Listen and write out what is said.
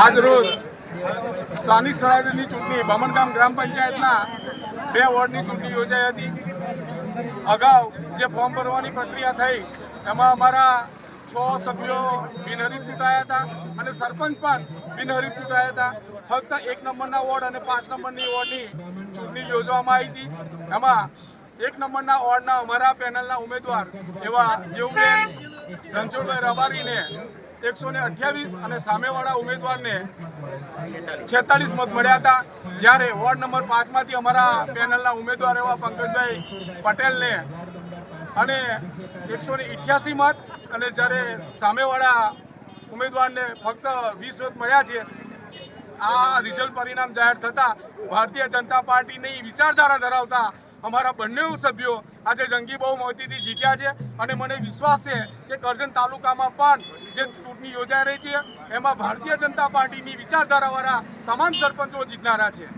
આજ રોજ સ્થાનિક સ્વરાજ્યની ચૂંટણી બામણગામ ગ્રામ પંચાયતના બે વોર્ડની ચૂંટણી યોજાઈ હતી. અગાઉ જે ફોર્મ ભરવાની પ્રક્રિયા થઈ, એમાં અમારા છ સભ્યો બિનહરીફ ચૂંટાયા હતા અને સરપંચ પણ બિનહરીફ ચૂંટાયા હતા. ફક્ત એક નંબરના વોર્ડ અને પાંચ નંબરની વોર્ડની ચૂંટણી યોજવામાં આવી હતી. એમાં એક નંબરના વોર્ડના અમારા પેનલના ઉમેદવાર એવા દેવુબેન રણછોડભાઈ રબારીને એકસો ને અઠ્યાવીસ અને સામેવાળા ઉમેદવારને છેતાલીસ મત મળ્યા હતા. જ્યારે વોર્ડ નંબર પાંચમાંથી અમારા પેનલના ઉમેદવાર એવા પંકજભાઈ પટેલને અને એકસો ને ઇઠ્યાસી મત અને જ્યારે સામેવાળા ઉમેદવારને ફક્ત વીસ મત મળ્યા છે, આ રિઝલ્ટ પરિણામ જાહેર થતાં ભારતીય જનતા પાર્ટીની વિચારધારા ધરાવતા અમારા બંને સભ્યો આજે જંગી બહુમતીથી જીત્યા છે અને મને વિશ્વાસ છે કે કરજણ તાલુકામાં પણ જે ચૂંટણી યોજાઈ રહી છે, એમાં ભારતીય જનતા પાર્ટીની વિચારધારાવાળા તમામ સરપંચો જીતનારા છે.